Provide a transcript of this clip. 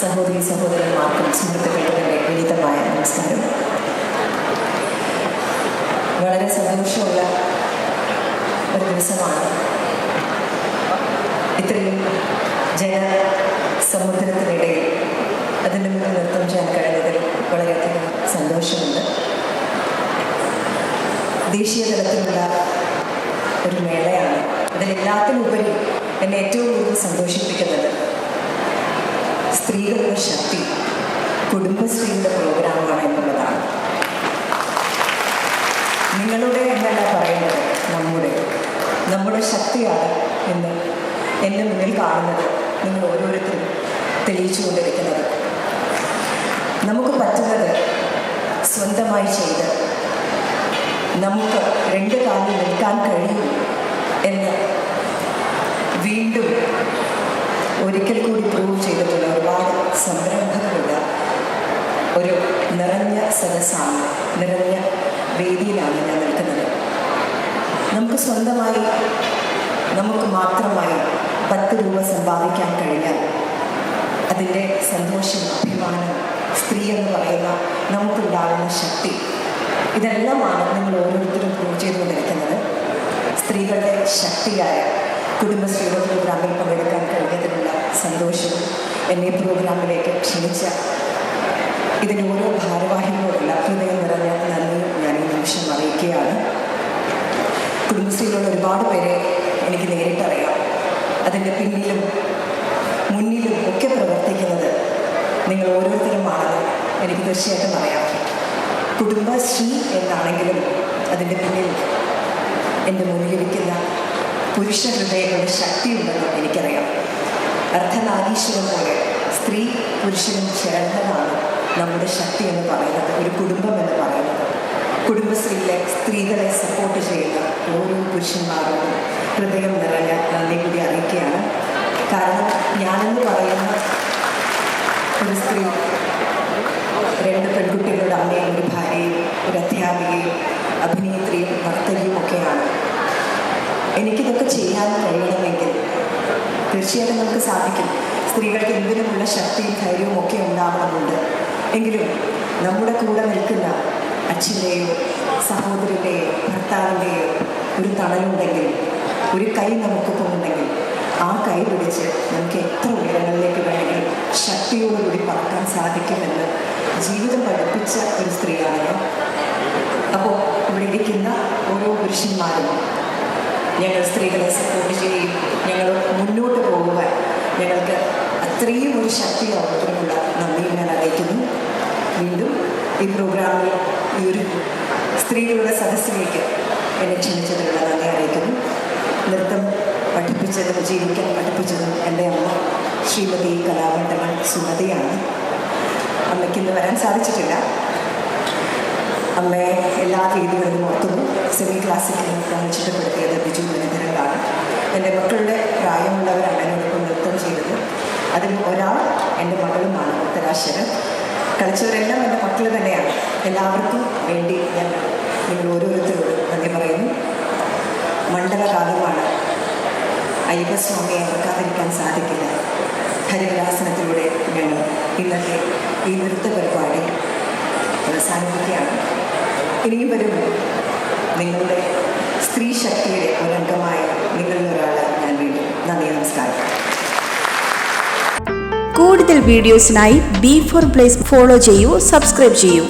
സഹോദരി സഹോദരന്മാർക്കും സുഹൃത്തുക്കളുടെ വിനീതമായ നമസ്കാരം. വളരെ സന്തോഷമുള്ള ഒരു ദിവസമാണ്. ഇത്രയും ജന സമുദ്രത്തിനിടയിൽ അതിന്റെ മുന്നിൽ നൃത്തം ചെയ്യാൻ കഴിഞ്ഞതിൽ വളരെയധികം സന്തോഷമുണ്ട്. ദേശീയ തലത്തിലുള്ള ഒരു മേളയാണ്. അതിലെല്ലാത്തിനുപരി എന്നെ ഏറ്റവും കൂടുതൽ സന്തോഷിപ്പിക്കുന്നത് സ്ത്രീകളുടെ ശക്തി. കുടുംബശ്രീയുടെ പ്രോഗ്രാമാണ് എന്നുള്ളതാണ്. നിങ്ങളുടെ എന്നല്ല പറയുന്നത് നമ്മുടെ. നമ്മുടെ ശക്തിയാണ് എന്ന് എന്റെ മുന്നിൽ കാണുന്നത് നിങ്ങൾ ഓരോരുത്തരും തെളിയിച്ചുകൊണ്ടിരിക്കുന്നത് നമുക്ക് പറ്റുന്നത് സ്വന്തമായി ചെയ്ത് നമുക്ക് രണ്ട് കാലിൽ നിൽക്കാൻ കഴിയും എന്ന് വീണ്ടും ഒരിക്കൽ കൂടി പ്രൂവ് ചെയ്തിട്ടുള്ള ഒരുപാട് സംരംഭങ്ങളുള്ള ഒരു നിറഞ്ഞ സദസ്സാണ് നിറഞ്ഞ വേദിയിലാണ് ഞാൻ നിൽക്കുന്നത്. നമുക്ക് സ്വന്തമായി നമുക്ക് മാത്രമായി പത്ത് രൂപ സമ്പാദിക്കാൻ കഴിഞ്ഞാൽ അതിന്റെ സന്തോഷം അഭിമാനം സ്ത്രീ എന്ന് പറയുന്ന നമുക്കുണ്ടാകുന്ന ശക്തി ഇതെല്ലാമാണ് നിങ്ങൾ ഓരോരുത്തരും പ്രൂവ് ചെയ്തുകൊണ്ടിരിക്കുന്നത്. സ്ത്രീകളുടെ ശക്തിയായ കുടുംബശ്രീയുടെ പ്രോഗ്രാമിൽ പങ്കെടുക്കാൻ കഴിഞ്ഞതിനുള്ള സന്തോഷവും എന്നെ പ്രോഗ്രാമിലേക്ക് ക്ഷണിച്ച ഇതിന് ഓരോ ഭാരവാഹികളോടുള്ള ഹൃദയം നിറഞ്ഞ നന്ദിയും ഞാൻ ഈ നിമിഷം അറിയിക്കുകയാണ്. കുടുംബശ്രീയിലുള്ള ഒരുപാട് പേരെ എനിക്ക് നേരിട്ടറിയാം. അതിന്റെ പിന്നിലും മുന്നിലും ഒക്കെ പ്രവർത്തിക്കുന്നത് നിങ്ങൾ ഓരോരുത്തരുമാണെന്ന് എനിക്ക് തീർച്ചയായിട്ടും അറിയാം. കുടുംബശ്രീ എന്നാണെങ്കിലും അതിന്റെ പിന്നിൽ എന്റെ മുന്നിലിരിക്കുന്ന പുരുഷ ഹൃദയങ്ങളുടെ ശക്തിയുണ്ടെന്ന് എനിക്കറിയാം. അർദ്ധനാരീശ്വരം പോലെ സ്ത്രീ പുരുഷനും ചേർന്നതാണ് നമ്മുടെ ശക്തി എന്ന് പറയുന്നത് ഒരു കുടുംബം എന്ന് പറയുന്നത്. കുടുംബശ്രീയിലെ സ്ത്രീകളെ സപ്പോർട്ട് ചെയ്യുന്ന ഓരോ പുരുഷന്മാരോടും ഹൃദയം നിറഞ്ഞ നന്ദി കൂടി അറിയിക്കുകയാണ്. കാരണം ഞാനെന്ന് പറയുന്ന ഒരു സ്ത്രീ രണ്ട് പെൺകുട്ടികളുടെ അമ്മയും ഒരു ഭാര്യയും ഒരു അധ്യാപികയും അഭിനേത്രിയും നർത്തകിയും ഒക്കെയാണ്. എനിക്കിതൊക്കെ ചെയ്യാൻ കഴിയണമെങ്കിൽ തീർച്ചയായിട്ടും നമുക്ക് സാധിക്കും. സ്ത്രീകൾക്ക് എന്തിനുമുള്ള ശക്തിയും ധൈര്യവും ഒക്കെ ഉണ്ടാവണമെന്നുണ്ട്. എങ്കിലും നമ്മുടെ കൂടെ നിൽക്കുന്ന അച്ഛന്റെയോ സഹോദരന്റെയോ ഭർത്താവിന്റെയോ ഒരു തണലുണ്ടെങ്കിൽ ഒരു കൈ നമുക്കൊപ്പം ഉണ്ടെങ്കിൽ ആ കൈ പിടിച്ച് നമുക്ക് എത്ര ഉയരങ്ങളിലേക്ക് വേണമെങ്കിൽ ശക്തിയോടുകൂടി പറക്കാൻ സാധിക്കുമെന്ന് ജീവിതം പഠിപ്പിച്ച ഒരു സ്ത്രീയാണ് അപ്പോൾ ഇവിടെ ഇരിക്കുന്ന ഓരോ പുരുഷന്മാരും ഞങ്ങൾ സ്ത്രീകളെ സപ്പോർട്ട് ചെയ്യുകയും ഞങ്ങൾ മുന്നോട്ട് പോകുവാൻ ഞങ്ങൾക്ക് അത്രയും ഒരു ശക്തി ഓരോരുത്തരുമുള്ള നന്ദിയും ഞാൻ അറിയിക്കുന്നു. വീണ്ടും ഈ പ്രോഗ്രാമിൽ ഈ ഒരു സ്ത്രീകളുടെ സദസ്സിലേക്ക് എന്നെ ക്ഷണിച്ചതിനുള്ള നന്ദി അറിയിക്കുന്നു. നൃത്തം പഠിപ്പിച്ചതും ജീവിക്കാൻ പഠിപ്പിച്ചതും എന്റെ അമ്മ ശ്രീമതി കലാമണ്ഡലം സുമതിയാണ്. അമ്മയ്ക്ക് ഇന്ന് വരാൻ സാധിച്ചിട്ടില്ല. അമ്മയെ എല്ലാ രീതികളിലും ഓർത്തുന്നു സെമി ക്ലാസിക്കൽ കാണിച്ചിട്ടപ്പെടുത്തിയത് ചിട്ടപ്പെടുത്തിയത് ബിജു മുരളീധരനാണ് എന്റെ മക്കളുടെ പ്രായമുള്ളവരാണ് എന്നോടൊപ്പം നൃത്തം ചെയ്തത്. അതിൽ ഒരാൾ എന്റെ മകളുമാണ് ഉത്തരാശരൻ കളിച്ചവരെല്ലാം എന്റെ മക്കൾ തന്നെയാണ്. എല്ലാവർക്കും വേണ്ടി ഞാൻ നിങ്ങൾ ഓരോരുത്തരോടും നന്ദി പറയുന്നു. മണ്ഡലകാലമാണ് അയ്യപ്പസ്വാമിയെ ഓർക്കാതിരിക്കാൻ സാധിക്കില്ല. ഹരിവിലാസനത്തിലൂടെ ഞങ്ങൾ ഇന്നത്തെ ഈ നൃത്ത പരിപാടി അവസാനിപ്പിക്കുകയാണ്. ഇനിയും വരും നിങ്ങളുടെ സ്ത്രീ ശക്തിയുടെ ഒരംഗമായ നിങ്ങളിൽ ഒരാളെ ഞാൻ വീണ്ടും നന്ദി നമസ്കാരം. കൂടുതൽ വീഡിയോസിനായി ബി ഫോർ പ്ലേസ് ഫോളോ ചെയ്യൂ സബ്സ്ക്രൈബ് ചെയ്യൂ.